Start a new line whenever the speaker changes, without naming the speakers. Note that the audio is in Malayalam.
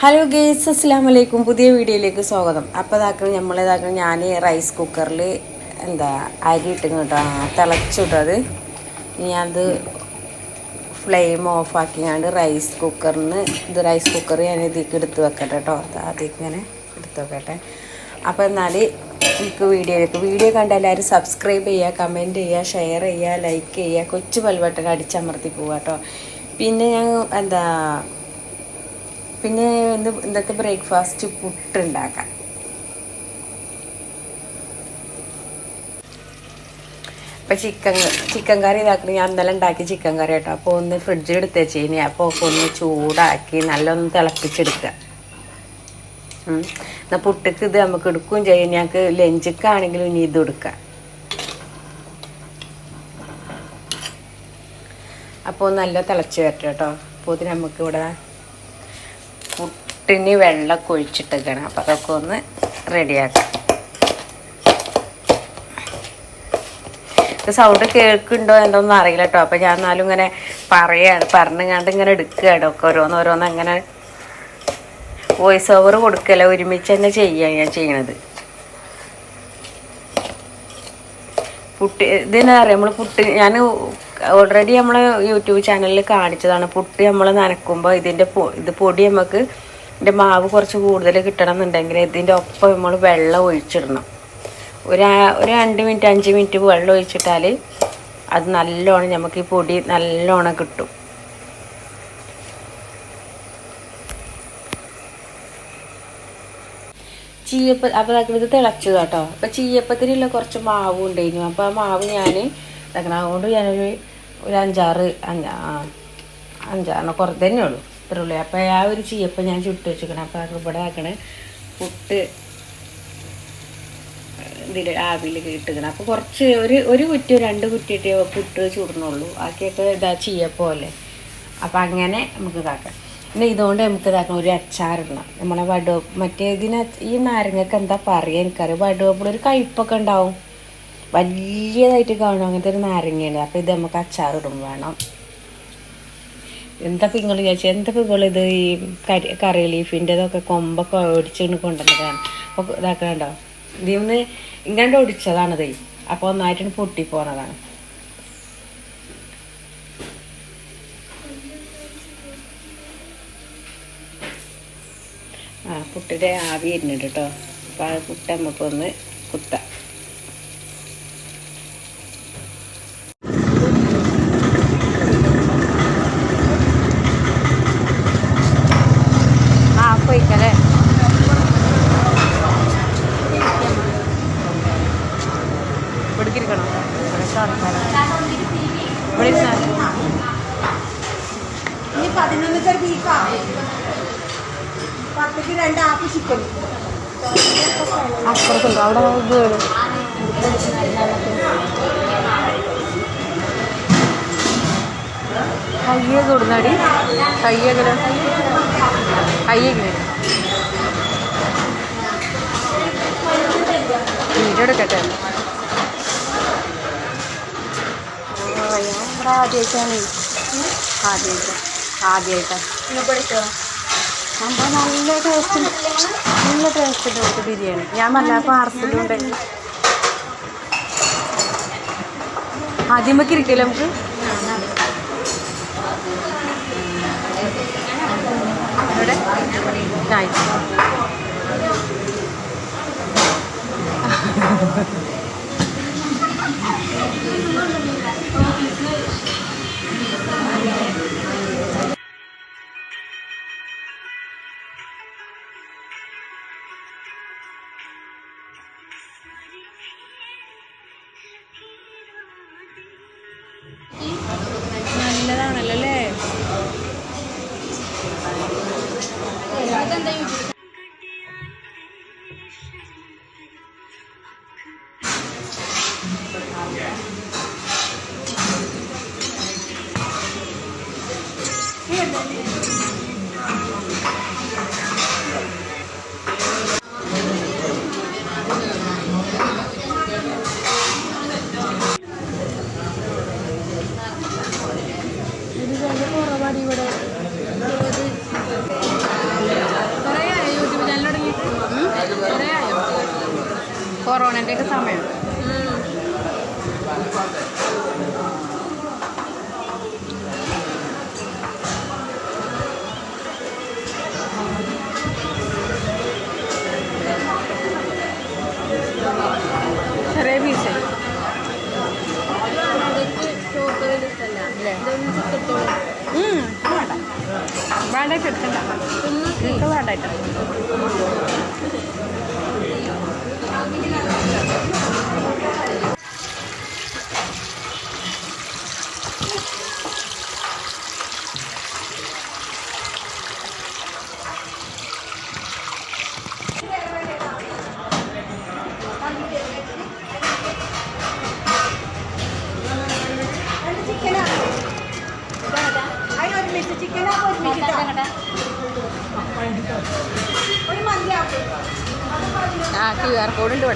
ഹലോ ഗേസ് അസ്സാം വലൈക്കും പുതിയ വീഡിയോയിലേക്ക് സ്വാഗതം. അപ്പോൾ ഇതാക്കണം നമ്മളിതാക്കണം ഞാൻ റൈസ് കുക്കറിൽ എന്താ അരി ഇട്ട് കേട്ടോ. തിളച്ചിട്ടത്. ഞാനത് ഫ്ലെയിം ഓഫ് ഞാണ്ട് റൈസ് കുക്കറിന് ഇത് റൈസ് കുക്കർ ഞാൻ ഇതിലേക്ക് എടുത്ത് വെക്കട്ടെ കേട്ടോ. അതിലേക്ക് ഇങ്ങനെ എടുത്ത് വെക്കട്ടെ. അപ്പോൾ എന്നാൽ എനിക്ക് വീഡിയോയിലേക്ക് വീഡിയോ കണ്ട എല്ലാവരും സബ്സ്ക്രൈബ് ചെയ്യുക കമന്റ് ചെയ്യുക ഷെയർ ചെയ്യുക ലൈക്ക് ചെയ്യുക കൊച്ചു ബൽബട്ടൺ അടിച്ചമർത്തി പോവാട്ടോ പിന്നെ ഞാൻ എന്താ പിന്നെ എന്ത് ഇന്നത്തെ ബ്രേക്ക്ഫാസ്റ്റ് പുട്ടുണ്ടാക്കാം ഇപ്പം ചിക്കൻ ചിക്കൻ കറി ഇതാക്കണം. ഞാൻ ഇന്നലെ ഉണ്ടാക്കി ചിക്കൻ കറി കേട്ടോ. അപ്പോൾ ഒന്ന് ഫ്രിഡ്ജിൽ എടുത്ത് വെച്ചേനി അപ്പോൾ ഒന്ന് ചൂടാക്കി നല്ലൊന്ന് തിളപ്പിച്ചെടുക്കുക. എന്നാ പുട്ടിക്ക് ഇത് നമുക്ക് എടുക്കുകയും ചെയ്യും. ഞങ്ങൾക്ക് ലഞ്ചിക്കാണെങ്കിലും ഇനി ഇത് എടുക്കാം. അപ്പോൾ നല്ല തിളച്ച് വരട്ടെ കേട്ടോ. അപ്പോൾ ഇത് നമുക്ക് ഇവിടെ പുട്ടിന് വെള്ളമൊക്കെ ഒഴിച്ചിട്ടേക്കണം അപ്പോൾ അതൊക്കെ ഒന്ന് റെഡിയാക്കാം. സൗണ്ട് കേൾക്കുന്നുണ്ടോ എന്തോന്നും അറിയില്ല കേട്ടോ അപ്പോൾ ഞാൻ എന്നാലും ഇങ്ങനെ പറയാണ്. പറഞ്ഞുകൊണ്ട് ഇങ്ങനെ എടുക്കുകയാണ്. ഒക്കെ ഓരോന്ന് ഓരോന്ന് അങ്ങനെ വോയിസ് ഓവർ കൊടുക്കല ഒരുമിച്ച് തന്നെ ചെയ്യുക ഞാൻ ചെയ്യണത്. പുട്ട് ഇതിനാ അറിയാം നമ്മൾ പുട്ട് ഞാൻ ഓൾറെഡി നമ്മൾ യൂട്യൂബ് ചാനലിൽ കാണിച്ചതാണ്. പുട്ട് നമ്മൾ നനക്കുമ്പോൾ ഇതിന്റെ ഇത് പൊടി നമുക്ക് ഇതിന്റെ മാവ് കുറച്ച് കൂടുതൽ കിട്ടണം എന്നുണ്ടെങ്കിൽ ഇതിന്റെ ഒപ്പം നമ്മൾ വെള്ളം ഒഴിച്ചിടണം. ഒരു ഒരു രണ്ട് മിനിറ്റ് അഞ്ച് മിനിറ്റ് വെള്ളം ഒഴിച്ചിട്ടാൽ അത് നല്ലോണം നമുക്ക് ഈ പൊടി നല്ലോണം കിട്ടും. ചീയപ്പ അപ്പം ഇത് തിളച്ചു കേട്ടോ അപ്പം ചീയപ്പത്തിനുള്ള കുറച്ച് മാവ് ഉണ്ടായിരുന്നു അപ്പോൾ ആ മാവ് ഞാൻ ഇതാക്കണം. അതുകൊണ്ട് ഞാനൊരു ഒരു അഞ്ചാറ് അഞ്ചാറ് കുറച്ച് തന്നെ ഉള്ളൂ. ഇത്രേ ഉള്ളൂ. അപ്പോൾ ആ ഒരു ചീയപ്പം ഞാൻ ചുട്ട് വെച്ചിരിക്കണം. അപ്പോൾ അത് ഇവിടെ ആക്കണേ. പുട്ട് ഇതിൽ ആവിയിൽ ഇട്ടിക്കണം അപ്പോൾ കുറച്ച് ഒരു ഒരു കുറ്റി രണ്ട് കുറ്റിയിട്ട് പുട്ട് ചുടണുള്ളൂ. ബാക്കിയൊക്കെ ഇതാ ചീയപ്പോലെ അപ്പം അങ്ങനെ നമുക്ക് ഇതാക്കാം. പിന്നെ ഇതുകൊണ്ട് നമുക്ക് ഇതാക്കണം ഒരു അച്ചാറിടണം നമ്മളെ വടു മറ്റേ ഇതിന് ഈ നാരങ്ങക്ക് എന്താ പറയുക എനിക്കറിയാം. വടുവപ്പോൾ ഒരു കയ്പ്പൊക്കെ ഉണ്ടാവും. വലിയതായിട്ട് കാണും അങ്ങനത്തെ ഒരു നാരങ്ങയാണ്. അപ്പോൾ ഇത് നമുക്ക് അച്ചാറിടും വേണം. എന്താ നിങ്ങൾ വിചാരിച്ചു? എന്താ നിങ്ങൾ ഇത് ഈ കരി കറി ലീഫിന്റെതൊക്കെ കൊമ്പൊക്കെ ഒടിച്ചുകൊണ്ട് കൊണ്ടുവന്നതാണ്. അപ്പോൾ ഇതാക്കണുണ്ടോ? ഇതിൽ നിന്ന് ഇങ്ങനെ ഒടിച്ചതാണ് ഇത് അപ്പോൾ ഒന്നായിട്ട് പൊട്ടിപ്പോന്നതാണ് ആ പുട്ടിന്റെ ആവി വരുന്നുണ്ട് കേട്ടോ അപ്പോൾ ആ പുട്ട് നമുക്കൊന്ന് കുത്താം. കുത്ത ഇവിടെ ഇരുന്നാ
ഇനി പത്തേക്ക് രണ്ട് ആപ്പ് ചിക്കൻ.
അപ്പുറത്തുണ്ട്. അവിടെ ഇത് വേണം കയ്യൊക്കെ കൊടുന്നാടി. കയ്യൊക്കെ കയ്യൊക്കെ വീഡിയോ എടുക്കട്ടെ? ആദ്യമായിട്ടാണ് ആദ്യമായിട്ടാണ്. ആദ്യമായിട്ട്. ആദ്യമായിട്ടാണ് സംഭവം നല്ല ടേസ്റ്റ് നല്ല ടേസ്റ്റ് ഉണ്ട് ബിരിയാണി. ഞാൻ നല്ല പാർസലും ഉണ്ടായിരുന്നു ആദ്യമൊക്കെ ഇരിക്കില്ല നമുക്ക്? ഇവിടെ നല്ലതാണല്ലോ അല്ലേ ഇത് അതിന്റെ കുറവാണ് ഇവിടെ.
കൊറോണന്റെ ഒക്കെ സമയം. ചെറിയ പീസ് ഇല്ലേ വേണ്ടായിട്ട് എടുക്കണ്ട എനിക്ക് വേണ്ടായിട്ട് ആ ക്യു ആർ കോഡ് ഉണ്ട്